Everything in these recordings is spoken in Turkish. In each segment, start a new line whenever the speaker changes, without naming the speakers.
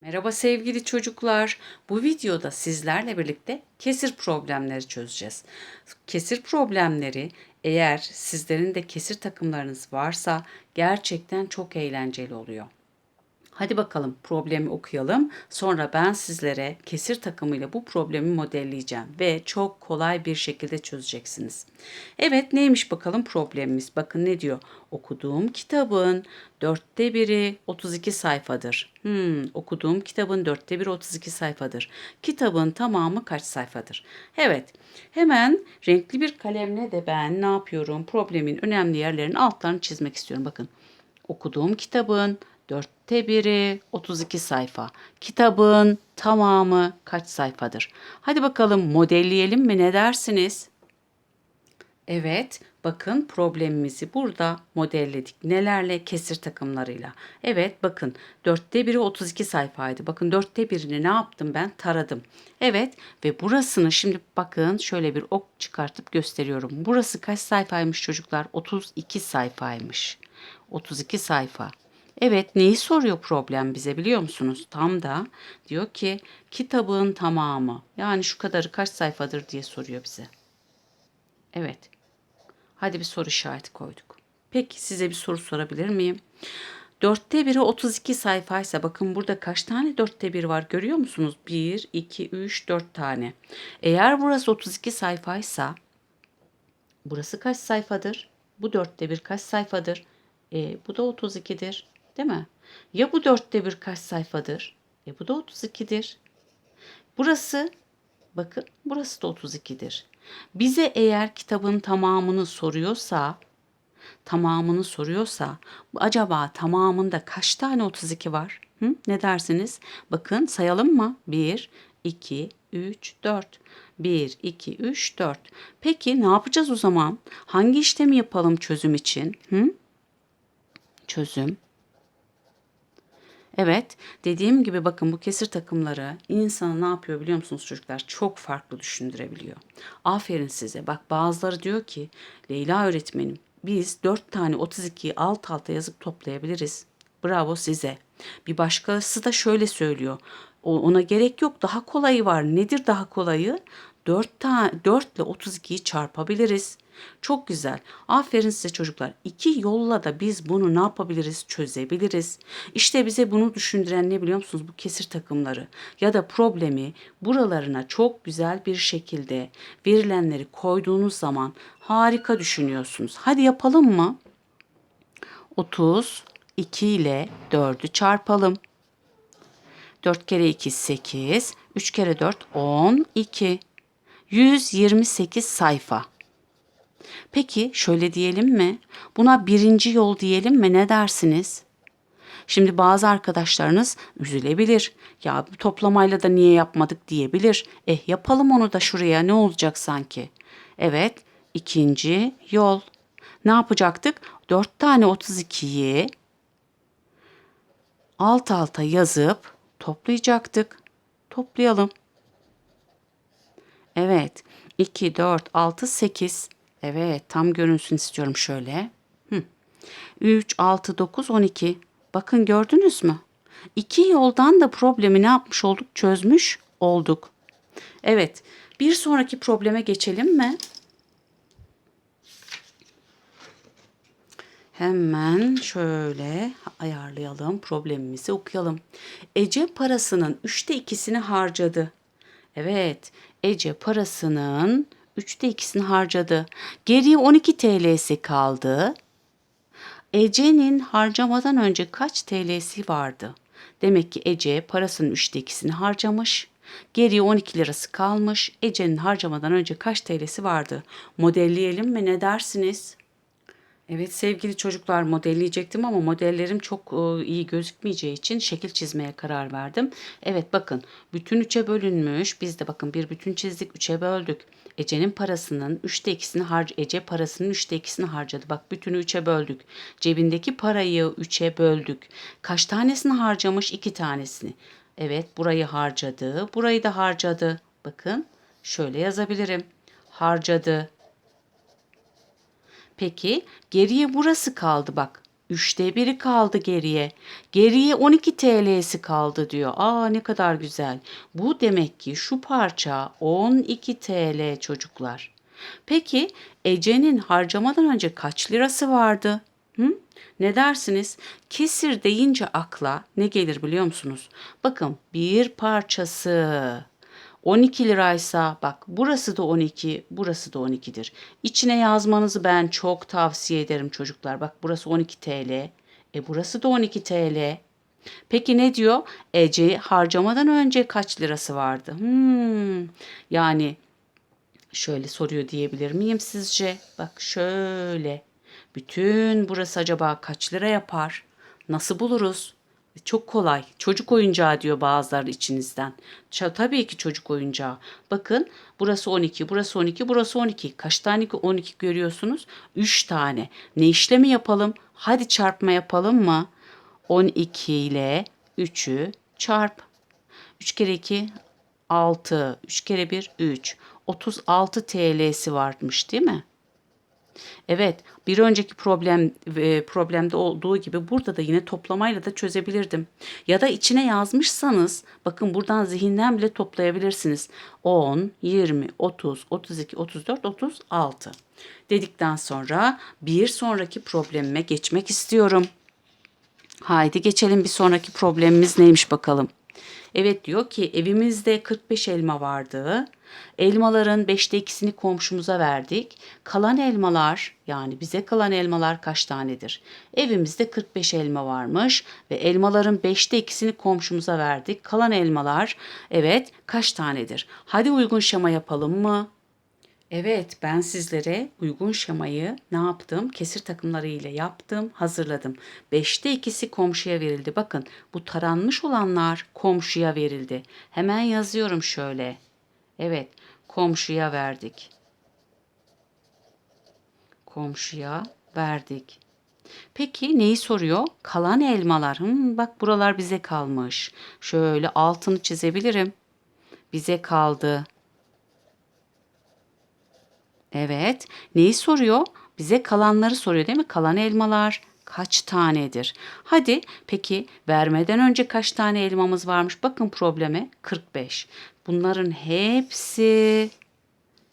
Merhaba sevgili çocuklar. Bu videoda sizlerle birlikte kesir problemleri çözeceğiz. Kesir problemleri eğer sizlerin de kesir takımlarınız varsa gerçekten çok eğlenceli oluyor. Hadi bakalım problemi okuyalım. Sonra ben sizlere kesir takımıyla bu problemi modelleyeceğim ve çok kolay bir şekilde çözeceksiniz. Evet neymiş bakalım problemimiz? Bakın ne diyor? Okuduğum kitabın dörtte biri 32 sayfadır. Hmm, okuduğum kitabın dörtte biri 32 sayfadır. Kitabın tamamı kaç sayfadır? Evet hemen renkli bir kalemle de ben ne yapıyorum? Problemin önemli yerlerinin altlarını çizmek istiyorum. Bakın okuduğum kitabın dörtte biri 32 sayfa. Kitabın tamamı kaç sayfadır? Hadi bakalım modelleyelim mi ne dersiniz? Evet, bakın problemimizi burada modelledik. Nelerle? Kesir takımlarıyla. Evet, bakın dörtte biri 32 sayfaydı. Bakın dörtte birini ne yaptım ben? Taradım. Evet ve burasını şimdi bakın şöyle bir ok çıkartıp gösteriyorum. Burası kaç sayfaymış çocuklar? 32 sayfaymış. 32 sayfa. Evet neyi soruyor problem bize biliyor musunuz? Tam da diyor ki kitabın tamamı yani şu kadarı kaç sayfadır diye soruyor bize. Evet. Hadi bir soru işareti koyduk. Peki size bir soru sorabilir miyim? Dörtte biri 32 sayfaysa bakın burada kaç tane dörtte bir var görüyor musunuz? 1, 2, 3, 4 tane. Eğer burası 32 sayfaysa burası kaç sayfadır? Bu dörtte bir kaç sayfadır? E, bu da 32'dir. Değil mi? Ya bu dörtte bir kaç sayfadır? E, bu da 32'dir. Burası bakın burası da 32'dir. Bize eğer kitabın tamamını soruyorsa tamamını soruyorsa acaba tamamında kaç tane 32 var? Hı? Ne dersiniz? Bakın sayalım mı? 1, 2, 3, 4. 1, 2, 3, 4. Peki ne yapacağız o zaman? Hangi işlemi yapalım çözüm için? Hı? Çözüm. Evet, dediğim gibi bakın bu kesir takımları insanı ne yapıyor biliyor musunuz çocuklar? Çok farklı düşündürebiliyor. Aferin size. Bak bazıları diyor ki Leyla öğretmenim biz 4 tane 32'yi alt alta yazıp toplayabiliriz. Bravo size. Bir başkası da şöyle söylüyor. Ona gerek yok daha kolayı var. Nedir daha kolayı? 4 tane 4 ile 32'yi çarpabiliriz. Çok güzel. Aferin size çocuklar. İki yolla da biz bunu ne yapabiliriz? Çözebiliriz. İşte bize bunu düşündüren ne biliyor musunuz? Bu kesir takımları ya da problemi buralarına çok güzel bir şekilde verilenleri koyduğunuz zaman harika düşünüyorsunuz. Hadi yapalım mı? 32 ile 4'ü çarpalım. 4 kere 2 8, 3 kere 4 12. 128 sayfa. Peki şöyle diyelim mi? Buna birinci yol diyelim mi? Ne dersiniz? Şimdi bazı arkadaşlarınız üzülebilir. Ya bu toplamayla da niye yapmadık diyebilir. Eh yapalım onu da şuraya ne olacak sanki? Evet ikinci yol. Ne yapacaktık? 4 tane 32'yi alt alta yazıp toplayacaktık. Toplayalım. Evet. 2, 4, 6, 8. Evet tam görünsün istiyorum şöyle. Hı. 3, 6, 9, 12. Bakın gördünüz mü? İki yoldan da problemi ne yapmış olduk? Çözmüş olduk. Evet. Bir sonraki probleme geçelim mi? Hemen şöyle ayarlayalım problemimizi okuyalım. Ece parasının üçte ikisini harcadı. Evet, Ece parasının üçte ikisini harcadı. Geriye 12 TL'si kaldı. Ece'nin harcamadan önce kaç TL'si vardı? Demek ki Ece parasının üçte ikisini harcamış. Geriye 12 lirası kalmış. Ece'nin harcamadan önce kaç TL'si vardı? Modelleyelim mi ne dersiniz? Evet sevgili çocuklar modelleyecektim ama modellerim çok e, iyi gözükmeyeceği için şekil çizmeye karar verdim. Evet bakın bütün üçe bölünmüş. Biz de bakın bir bütün çizdik üçe böldük. Ece'nin parasının üçte ikisini harc Ece parasının üçte ikisini harcadı. Bak bütünü üçe böldük. Cebindeki parayı üçe böldük. Kaç tanesini harcamış? İki tanesini. Evet burayı harcadı. Burayı da harcadı. Bakın şöyle yazabilirim. Harcadı. Peki geriye burası kaldı bak. Üçte biri kaldı geriye. Geriye 12 TL'si kaldı diyor. Aa ne kadar güzel. Bu demek ki şu parça 12 TL çocuklar. Peki Ece'nin harcamadan önce kaç lirası vardı? Hı? Ne dersiniz? Kesir deyince akla ne gelir biliyor musunuz? Bakın bir parçası 12 liraysa bak burası da 12, burası da 12'dir. İçine yazmanızı ben çok tavsiye ederim çocuklar. Bak burası 12 TL. E burası da 12 TL. Peki ne diyor? Ece harcamadan önce kaç lirası vardı? Hmm, yani şöyle soruyor diyebilir miyim sizce? Bak şöyle. Bütün burası acaba kaç lira yapar? Nasıl buluruz? Çok kolay. Çocuk oyuncağı diyor bazıları içinizden. Tabii ki çocuk oyuncağı. Bakın burası 12, burası 12, burası 12. Kaç tane 12 görüyorsunuz? 3 tane. Ne işlemi yapalım? Hadi çarpma yapalım mı? 12 ile 3'ü çarp. 3 kere 2 6. 3 kere 1 3. 36 TL'si varmış değil mi? Evet, bir önceki problem e, problemde olduğu gibi burada da yine toplamayla da çözebilirdim. Ya da içine yazmışsanız bakın buradan zihinden bile toplayabilirsiniz. 10, 20, 30, 32, 34, 36 dedikten sonra bir sonraki problemime geçmek istiyorum. Haydi geçelim bir sonraki problemimiz neymiş bakalım. Evet diyor ki evimizde 45 elma vardı. Elmaların 5'te 2'sini komşumuza verdik. Kalan elmalar yani bize kalan elmalar kaç tanedir? Evimizde 45 elma varmış ve elmaların 5'te 2'sini komşumuza verdik. Kalan elmalar evet kaç tanedir? Hadi uygun şema yapalım mı? Evet, ben sizlere uygun şemayı ne yaptım? Kesir takımları ile yaptım, hazırladım. Beşte ikisi komşuya verildi. Bakın bu taranmış olanlar komşuya verildi. Hemen yazıyorum şöyle. Evet, komşuya verdik. Komşuya verdik. Peki neyi soruyor? Kalan elmalar. Hmm, bak buralar bize kalmış. Şöyle altını çizebilirim. Bize kaldı. Evet. Neyi soruyor? Bize kalanları soruyor değil mi? Kalan elmalar kaç tanedir? Hadi peki vermeden önce kaç tane elmamız varmış? Bakın probleme 45. Bunların hepsi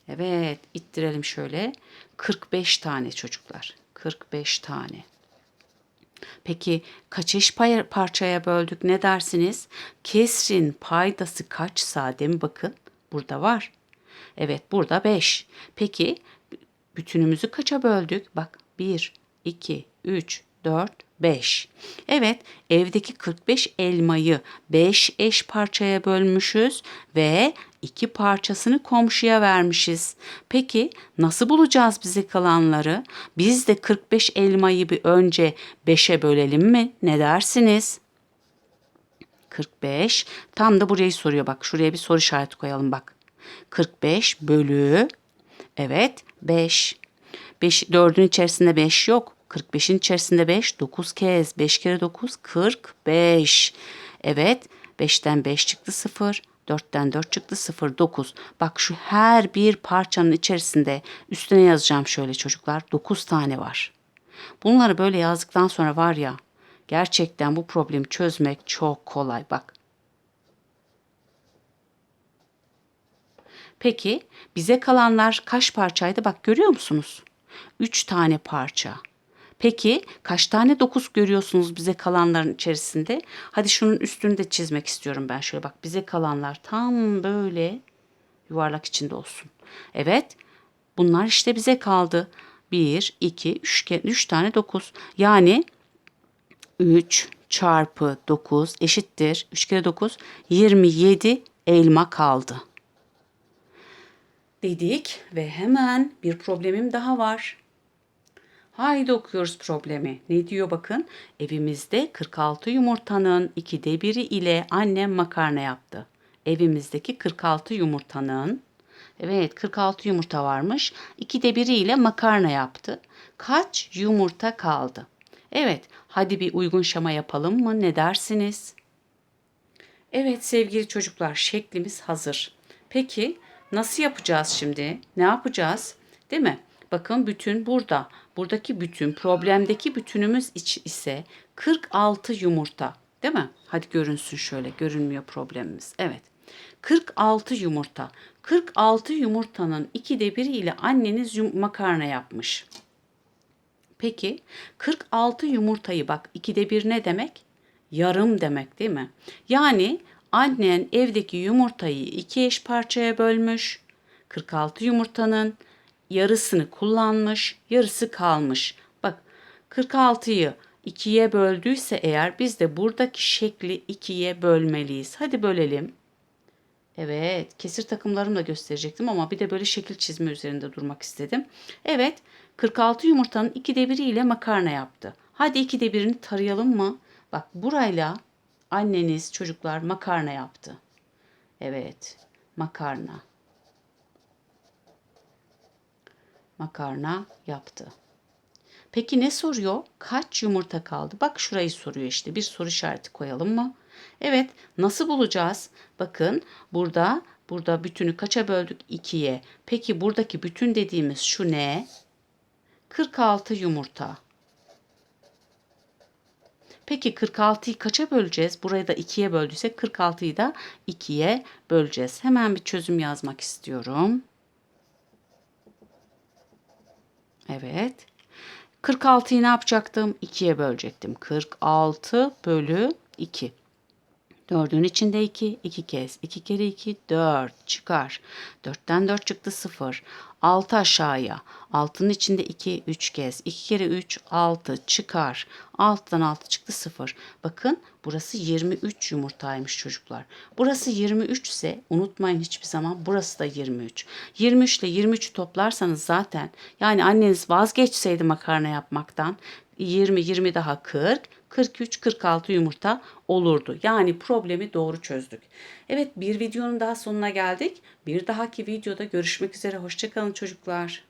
evet ittirelim şöyle. 45 tane çocuklar. 45 tane. Peki kaç eş parçaya böldük ne dersiniz? Kesrin paydası kaçsa değil mi bakın burada var. Evet burada 5. Peki bütünümüzü kaça böldük? Bak 1, 2, 3, 4, 5. Evet evdeki 45 elmayı 5 eş parçaya bölmüşüz ve 2 parçasını komşuya vermişiz. Peki nasıl bulacağız bize kalanları? Biz de 45 elmayı bir önce 5'e bölelim mi? Ne dersiniz? 45. Tam da burayı soruyor bak. Şuraya bir soru işareti koyalım bak. 45 bölü evet 5. 5 4'ün içerisinde 5 yok. 45'in içerisinde 5 9 kez 5 kere 9 45. Evet 5'ten 5 çıktı 0. 4'ten 4 çıktı 0 9. Bak şu her bir parçanın içerisinde üstüne yazacağım şöyle çocuklar 9 tane var. Bunları böyle yazdıktan sonra var ya gerçekten bu problemi çözmek çok kolay. Bak Peki bize kalanlar kaç parçaydı? Bak görüyor musunuz? 3 tane parça. Peki kaç tane 9 görüyorsunuz bize kalanların içerisinde? Hadi şunun üstünü de çizmek istiyorum ben şöyle bak. Bize kalanlar tam böyle yuvarlak içinde olsun. Evet. Bunlar işte bize kaldı. 1, 2, 3, 3 tane 9. Yani 3 çarpı 9 eşittir. 3 kere 9 27 elma kaldı dedik ve hemen bir problemim daha var. Haydi okuyoruz problemi. Ne diyor bakın? Evimizde 46 yumurtanın ikide biri ile annem makarna yaptı. Evimizdeki 46 yumurtanın Evet 46 yumurta varmış. İkide biri ile makarna yaptı. Kaç yumurta kaldı? Evet hadi bir uygun şema yapalım mı? Ne dersiniz? Evet sevgili çocuklar şeklimiz hazır. Peki Nasıl yapacağız şimdi? Ne yapacağız? Değil mi? Bakın bütün burada. Buradaki bütün, problemdeki bütünümüz iç ise 46 yumurta. Değil mi? Hadi görünsün şöyle. Görünmüyor problemimiz. Evet. 46 yumurta. 46 yumurtanın ikide biri ile anneniz makarna yapmış. Peki 46 yumurtayı bak ikide bir ne demek? Yarım demek değil mi? Yani annen evdeki yumurtayı iki eş parçaya bölmüş. 46 yumurtanın yarısını kullanmış, yarısı kalmış. Bak 46'yı ikiye böldüyse eğer biz de buradaki şekli ikiye bölmeliyiz. Hadi bölelim. Evet, kesir takımlarımla gösterecektim ama bir de böyle şekil çizme üzerinde durmak istedim. Evet, 46 yumurtanın ikide biri ile makarna yaptı. Hadi ikide birini tarayalım mı? Bak burayla anneniz çocuklar makarna yaptı. Evet, makarna. Makarna yaptı. Peki ne soruyor? Kaç yumurta kaldı? Bak şurayı soruyor işte. Bir soru işareti koyalım mı? Evet. Nasıl bulacağız? Bakın burada burada bütünü kaça böldük? 2'ye. Peki buradaki bütün dediğimiz şu ne? 46 yumurta. Peki 46'yı kaça böleceğiz? Burayı da 2'ye böldüysek 46'yı da 2'ye böleceğiz. Hemen bir çözüm yazmak istiyorum. Evet. 46'yı ne yapacaktım? 2'ye bölecektim. 46 bölü 2. 4'ün içinde 2, 2 kez. 2 kere 2, 4 çıkar. 4'ten 4 çıktı 0. 6 aşağıya. 6'nın içinde 2, 3 kez. 2 kere 3, 6 çıkar. 6'dan 6 çıktı 0. Bakın burası 23 yumurtaymış çocuklar. Burası 23 ise unutmayın hiçbir zaman burası da 23. 23 ile 23'ü toplarsanız zaten yani anneniz vazgeçseydi makarna yapmaktan 20, 20 daha 40, 43, 46 yumurta olurdu. Yani problemi doğru çözdük. Evet bir videonun daha sonuna geldik. Bir dahaki videoda görüşmek üzere. Hoşçakalın çocuklar.